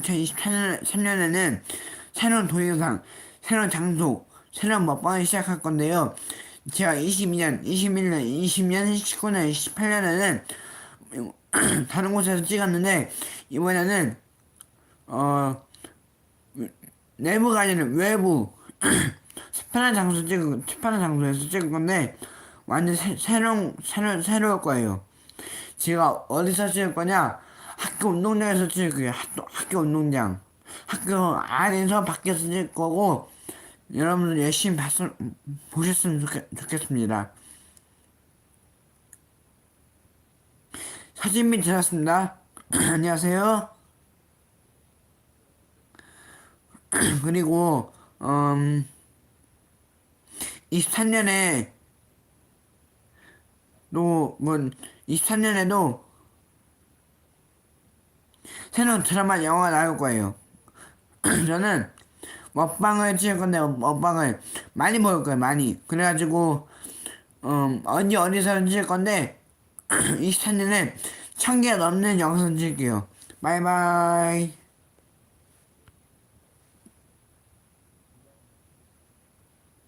2023년에는 새로운 동영상, 새로운 장소, 새로운 먹방을 시작할 건데요. 제가 22년, 21년, 20년, 19년, 18년에는 다른 곳에서 찍었는데 이번에는 어 내부가 아니라 외부 특별한 장소 찍을 특별한 장소에서 찍을 건데 완전 새, 새로운 새로 새로울 거예요. 제가 어디서 찍을 거냐? 학교 운동장에서 찍을 거예요. 학교, 학교 운동장. 학교 안에서 밖에서 찍을 거고 여러분들 열심히 봤, 보셨으면 좋겠, 좋겠습니다. 사진비 들었습니다. 안녕하세요. 그리고 음 23년에 또 뭐 23년에도 새로운 드라마 영화가 나올 거예요. 저는 먹방을 찍을 건데 먹방을 많이 먹을 거예요 많이. 그래가지고 음 언제 어디서 찍을 건데 23년에 천개 넘는 영상 찍을게요. 바이바이